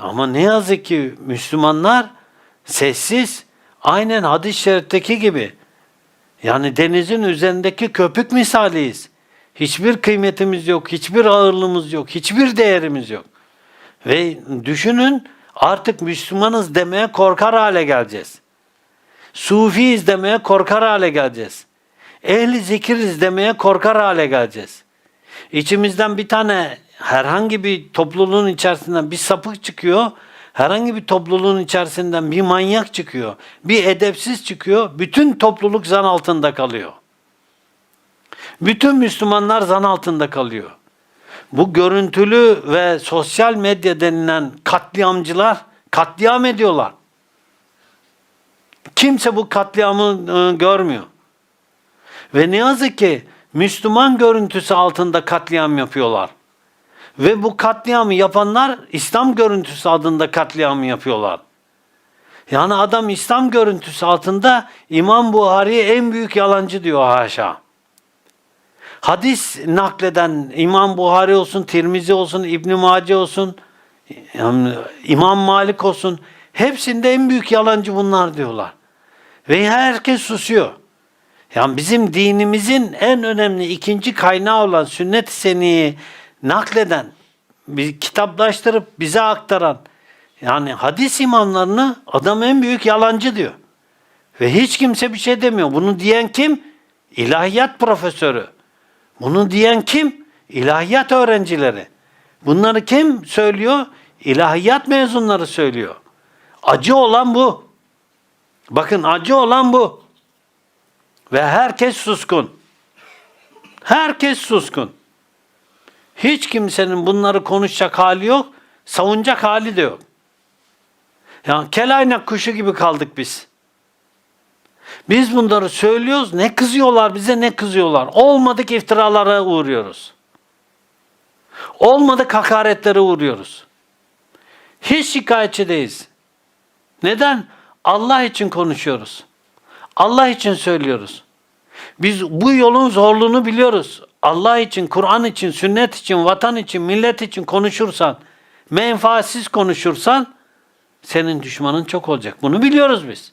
Ama ne yazık ki Müslümanlar sessiz, aynen hadis-i şerifteki gibi. Yani denizin üzerindeki köpük misaliyiz. Hiçbir kıymetimiz yok, hiçbir ağırlığımız yok, hiçbir değerimiz yok. Ve düşünün artık Müslümanız demeye korkar hale geleceğiz. Sufiyiz demeye korkar hale geleceğiz. Ehli zikiriz demeye korkar hale geleceğiz. İçimizden bir tane herhangi bir topluluğun içerisinden bir sapık çıkıyor. Herhangi bir topluluğun içerisinden bir manyak çıkıyor. Bir edepsiz çıkıyor. Bütün topluluk zan altında kalıyor. Bütün Müslümanlar zan altında kalıyor. Bu görüntülü ve sosyal medya denilen katliamcılar katliam ediyorlar. Kimse bu katliamı e, görmüyor. Ve ne yazık ki Müslüman görüntüsü altında katliam yapıyorlar. Ve bu katliamı yapanlar İslam görüntüsü adında katliamı yapıyorlar. Yani adam İslam görüntüsü altında İmam Buhari en büyük yalancı diyor haşa. Hadis nakleden İmam Buhari olsun, Tirmizi olsun, İbn Mace olsun, İmam Malik olsun hepsinde en büyük yalancı bunlar diyorlar. Ve herkes susuyor. Yani bizim dinimizin en önemli ikinci kaynağı olan sünnet-i seniyi nakleden, bir kitaplaştırıp bize aktaran yani hadis imamlarını adam en büyük yalancı diyor. Ve hiç kimse bir şey demiyor. Bunu diyen kim? İlahiyat profesörü. Bunu diyen kim? İlahiyat öğrencileri. Bunları kim söylüyor? İlahiyat mezunları söylüyor. Acı olan bu. Bakın acı olan bu. Ve herkes suskun. Herkes suskun. Hiç kimsenin bunları konuşacak hali yok, savunacak hali de yok. Ya kelaynak kuşu gibi kaldık biz. Biz bunları söylüyoruz, ne kızıyorlar bize ne kızıyorlar. Olmadık iftiralara uğruyoruz. Olmadık hakaretlere uğruyoruz. Hiç şikayetçi değiliz. Neden? Allah için konuşuyoruz. Allah için söylüyoruz. Biz bu yolun zorluğunu biliyoruz. Allah için, Kur'an için, sünnet için, vatan için, millet için konuşursan, menfaatsiz konuşursan senin düşmanın çok olacak. Bunu biliyoruz biz.